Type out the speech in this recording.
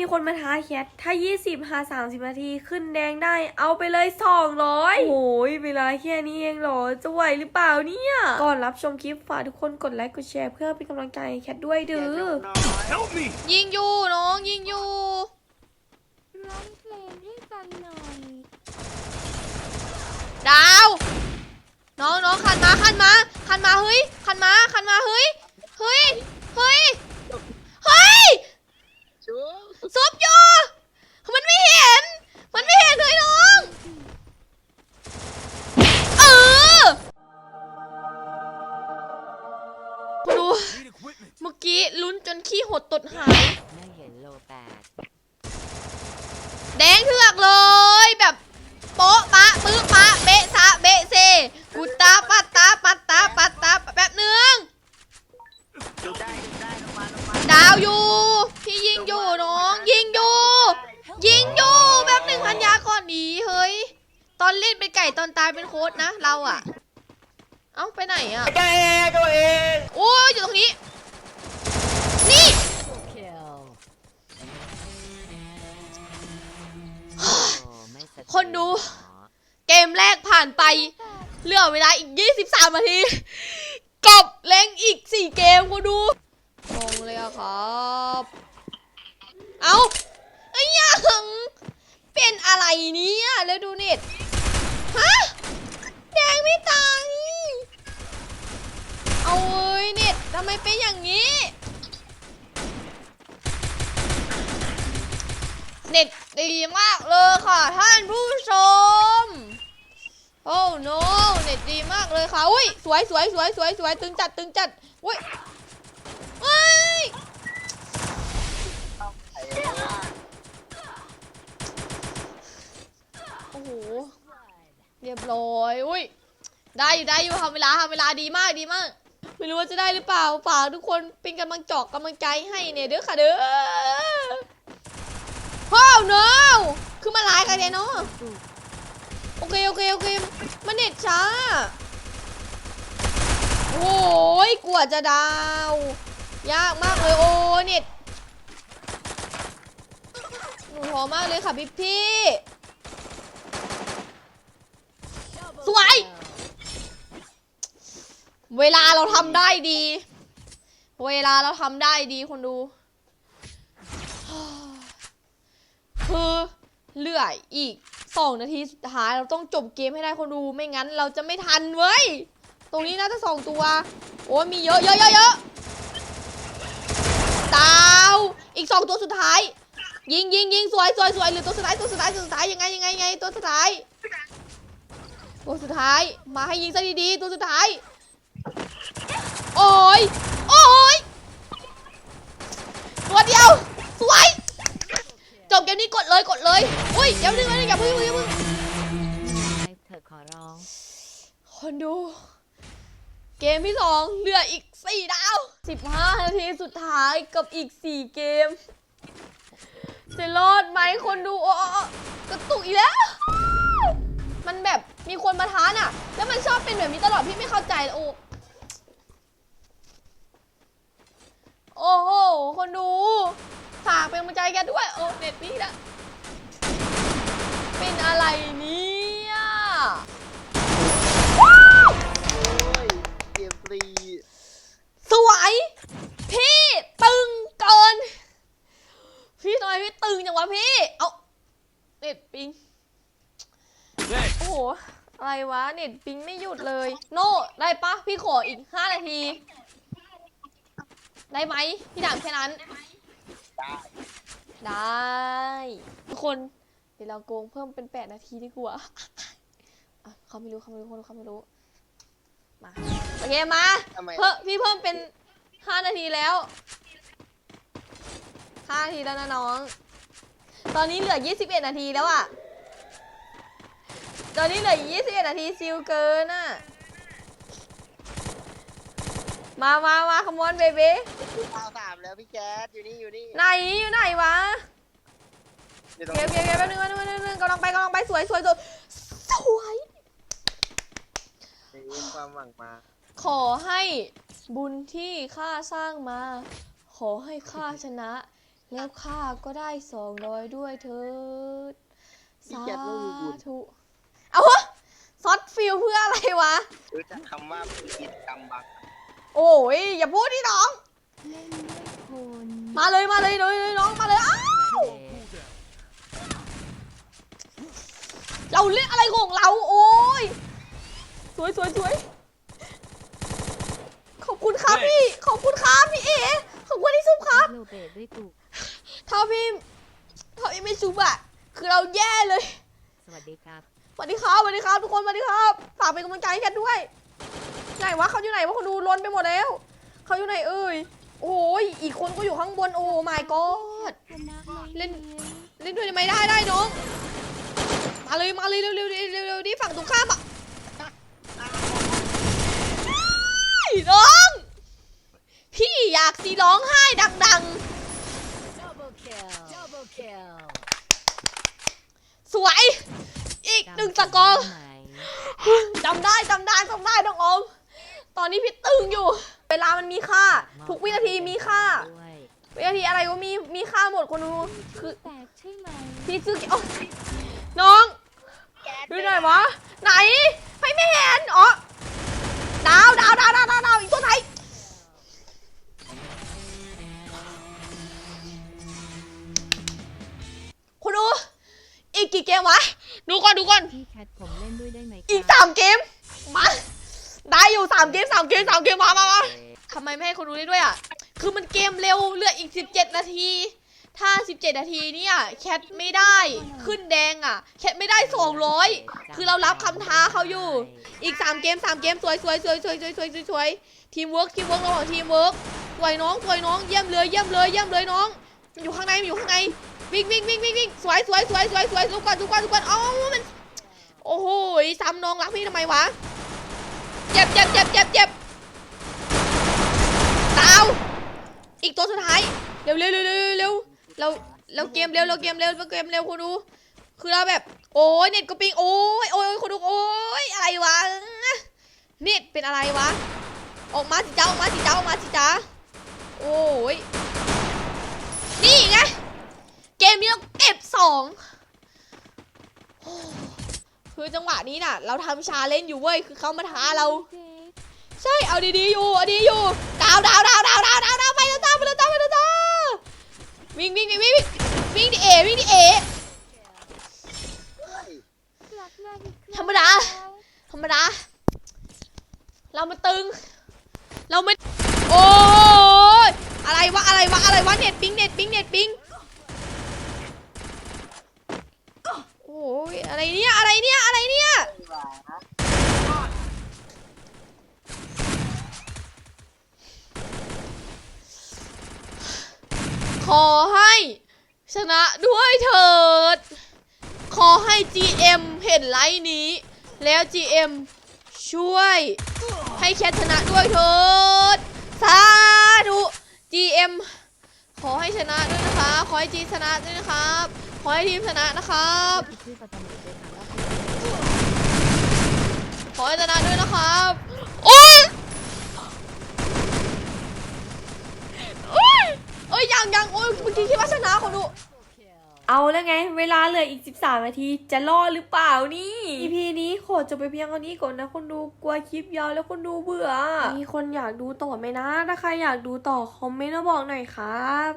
มีคนมาท้าแคทถ้า 20หา30 นาทีขึ้นแดงได้ เอาไปเลย 200โอ้ยเวลาแค่นี้เองเหรอ จะไหวหรือเปล่าเนี่ย ก่อนรับชมคลิปฝากทุกคนกดไลค์กดแชร์เพื่อเป็นกำลังใจให้แคทด้วยเด้อ Help me! ยิงอยู่น้องยิงอยู่ร้องเพลงให้ฟังหน่อยดาว น้องน้องคันมาคันมาคันมาเฮ้ยคันมาคันมาเฮ้ยเฮ้ยเฮ้ย เอ้าไปไหนอะแกตัวเองโอ้ยอยู่ตรงนี้ นี่คนดู เกมแรกผ่านไปเหลือเวลาอีก 23นาที กับเล่งอีก 4 เกมกูดูงงเลยอะครับ เอาไอ้ยัง เป็นอะไรเนี่ยแล้วดูเน็ต ฮะ แดงไม่ตาย เอาเว้ยเน็ตทำไม เป็นอย่างนี้ เน็ตดีมากเลยค่ะท่านผู้ชม โอ้ no เน็ตดีมากเลยค่ะ อุ้ยสวยสวยสวยสวยสวยตึงจัดตึงจัด อุ้ยเฮ้ยโอ้โห เรียบร้อย อุ้ย ได้อยู่ได้อยู่ทำเวลาทำเวลาดีมากดีมาก ไม่รู้ว่าจะได้หรือเปล่าฝากทุกคนเป็นกำลังจอกกำลังใจให้เนี่ยเด้อค่ะเด้อโอ้ no คือมาลายกันเนี่ยเนาะโอเคโอเคโอเคมันเน็ตช้าโอ้ยกว่าจะดาว ยากมากเลยโอ้เน็ตหนูท้อมากเลยค่ะพี่พี่ สวย เวลาเราทำได้ดี เวลาเราทำได้ดีคนดูคือเหลืออีก2นาทีสุดท้ายเราต้องจบเกมให้ได้คนดูไม่งั้นเราจะไม่ทันเว้ย ตรงนี้น่าจะสองตัว โอ้ยมีเยอะเยอะเยอะเยอะดาวอีกสองตัวสุดท้าย ยิงยิงยิงสวยสวยสวยหรือตัวสุดท้ายตัวสุดท้ายตัวสุดท้ายยังไงยังไงยังไงตัวสุดท้าย ตัวสุดท้ายมาให้ยิงซะดีๆตัวสุดท้าย โอ้ยโอ้ยตัวเดียว สวย จบเกมนี้กดเลยกดเลย อุ้ยอย่าเพิ่งอย่าเพิ่อย่าเพิ่งอย่าเพิ่งเธอขอร้อง คนดู เกมที่สองเหลืออีกสี่ดาวสิบห้านาทีสุดท้ายกับอีกสี่เกม จะรอดไหมคนดูโอ้โอ้กระตุกอีกแล้ว มันแบบมีคนมาท้าน่ะ แล้วมันชอบเป็นแบบนี้ตลอดพี่ไม่เข้าใจโอ้โอ้โห คนดูฝากเป็นกำลังใจกันด้วยโอ้เน็ตนี่ละเป็นอะไรเนี่ยโอ้ยเกมฟรีสวยพี่ตึงเกิน พี่ทำไมพี่ตึงจังวะพี่ เอาเน็ตปิง Thanks. โอ้โหอะไรวะเน็ตปิงไม่หยุดเลย โน่ได้ปะพี่ขออีก 5 นาที ได้ไหมพี่ถามแค่นั้นได้ ทุกคน เดี๋ยวเราโกงเพิ่มเป็น8นาทีดีกว่าอะเขาไม่รู้เขาไม่รู้คนเขาไม่รู้ มาโอเคมา ทำไมเพิ่มพี่เพิ่มเป็น5นาทีแล้ว5นาทีแล้วนะน้อง ตอนนี้เหลือ21นาทีแล้วอะตอนนี้เหลือ21นาทีซิลเกินอะ มามามาขมอนเบบีดาวสามแล้วพี่แจ๊ดอยู่นี่อยู่นี่ไหนอยู่ไหนวะอยู่ตรงเก็บนี้เก็บเก็บแป๊บนึงแป๊บนึงแป๊บนึงแป๊บนึงกำลังไปกำลังไปสวยสวยสวยสวยมีความหวังมาขอให้บุญที่ข้าสร้างมา ขอให้ข้าชนะ แล้วข้าก็ได้สองร้อยด้วยเถิดพี่สาแคทไม่มีบุญธุเอาวะซอสฟิลเพื่ออะไรวะรู้จักคำว่าผิดกรรมบัง โอ้ยอย่าพูดดิน้อง เล่นด้วยคนมาเลยมาเลยเลยเลยน้องมาเลยอ้าวเจเราเล่นอะไรของเราโอ้ยสวยสวยสวยขอบคุณครับพี่ขอบคุณครับพี่เอ๋ขอบคุณที่ซุปครับ โลเบตด้วยตุกถ้าพี่ถ้าพี่ไม่ซุปอะคือเราแย่เลยสวัสดีครับ สวัสดีครับสวัสดีครับทุกคนสวัสดีครับฝากเป็นกำลังใจให้กันด้วย ไหนวะเขาอยู่ไหนวะคนดูล้นไปหมดแล้วเขาอยู่ไหนเอ่ยโอ้ยอีกคนก็อยู่ข้างบนโอ้ my god เล่นเล่นด้วยได้ไหมได้ได้น้องมาเลยมาเลยเร็วเร็วเร็วเร็วดิฝั่งตรงข้ามอะน้อง พี่อยากสีร้องไห้ดัง ๆ สวย อีกหนึ่งสกอร์จำได้จำได้จำได้จำได้น้องอม ตอนนี้พี่ตึงอยู่ เวลามันมีค่า ทุกวินาทีมีค่า วินาทีอะไรก็มีมีค่าหมดคนดูคือแตกใช่ไหมพี่ซื้อโอ๊ยน้องดูหน่อยวะ ไหนไม่ไม่เห็นอ๋อดาวดาวดาวดาวดาวดาวอีกตัวไหนคุณดูอีกกี่เกมวะ ดูก่อนดูก่อน พี่แคทผมเล่นด้วยได้ไหมครับอีกสามเกม อยู่สามเกมสามเกมสามเกมมามามาทำไมไม่ให้คนดูได้ด้วยอะ คือมันเกมเร็วเหลืออีก17นาที ถ้า17นาทีเนี่ยแคทไม่ได้ขึ้นแดงอะ แคทไม่ได้200คือเรารับคำท้าเขาอยู่ อีก3เกม3เกมสวยสวยสวยสวยสวยสวยสวยสวยทีมเวิร์กทีมเวิร์กเราบอกทีมเวิร์กสวยน้องสวยน้องเยี่ยมเลยเยี่ยมเลยเยี่ยมเลยน้อง มันอยู่ข้างในมันอยู่ข้างในวิ่งวิ่งวิ่งวิ่งวิ่งสวยสวยสวยสวยสวยทุกคนทุกคนทุกคนเอ้ามันโอ้โหซ้ำน้องรักพี่ทำไมวะ เจ็บเจ็บเจ็บเจ็บเจ็บดาว อีกตัวสุดท้าย เร็วเร็วเร็วเร็วเร็วเราเราเกมเร็วเราเกมเร็วเราเกมเร็วคุณดู คือเราแบบ โอ้ยเน็ตก็ปิงโอ้ยโอ้ยคุณดูโอ้ยอะไรวะเน็ตเป็นอะไรวะ ออกมาสิจ้าออกมาสิจ้าออกมาสิจ้าโอ้ย นี่ไง เกมนี้เราเก็บสอง คือจังหวะนี้น่ะ เราทำชาเล่นอยู่เว้ยคือเขามาท้าเรา ใช่เอาดีๆอยู่เอาดีอยู่ดาวดาวดาวดาวดาวดาวดาวไปแล้วจ้าไปแล้วจ้าไปแล้วจ้าวิ่งวิ่งวิ่งวิ่งวิ่งดิเอวิ่งดิเอรักนาอีกครั้งธรรมดาธรรมดา เรามาตึง เราไม่โอ้ยอะไรวะอะไรวะอะไรวะเน็ตปิงเน็ตปิงเน็ตปิง โอ้ ยอะไรเนี่ยอะไรเนี่ยอะไรเนี่ยขอให้ ชนะด้วยเถิด ขอให้ GM เห็นไลน์นี้ แล้ว GM ช่วย ให้แคทชนะด้วยเถิดสาธุ GM ขอให้ชนะด้วยนะคะ ขอให้จีชนะด้วยนะครับ ขอให้ทีมชนะนะครับชื่อประตำหนิด้วยค่ะว่าขอให้ชนะด้วยนะครับโอ้ยโอ้ยเอ้ยยังยังโอ้ยเมื่อกี้คิดว่าชนะขอดูเอาแล้วไง เวลาเหลืออีก 13 นาที จะรอดหรือเปล่านี่ EP นี้ขอจบไปเพียงเท่านี้ก่อนนะ คนดูกลัวคลิปยาวแล้วคนดูเบื่อ มีคนอยากดูต่อไหมนะ ถ้าใครอยากดูต่อคอมเมนต์มาบอกหน่อยครับ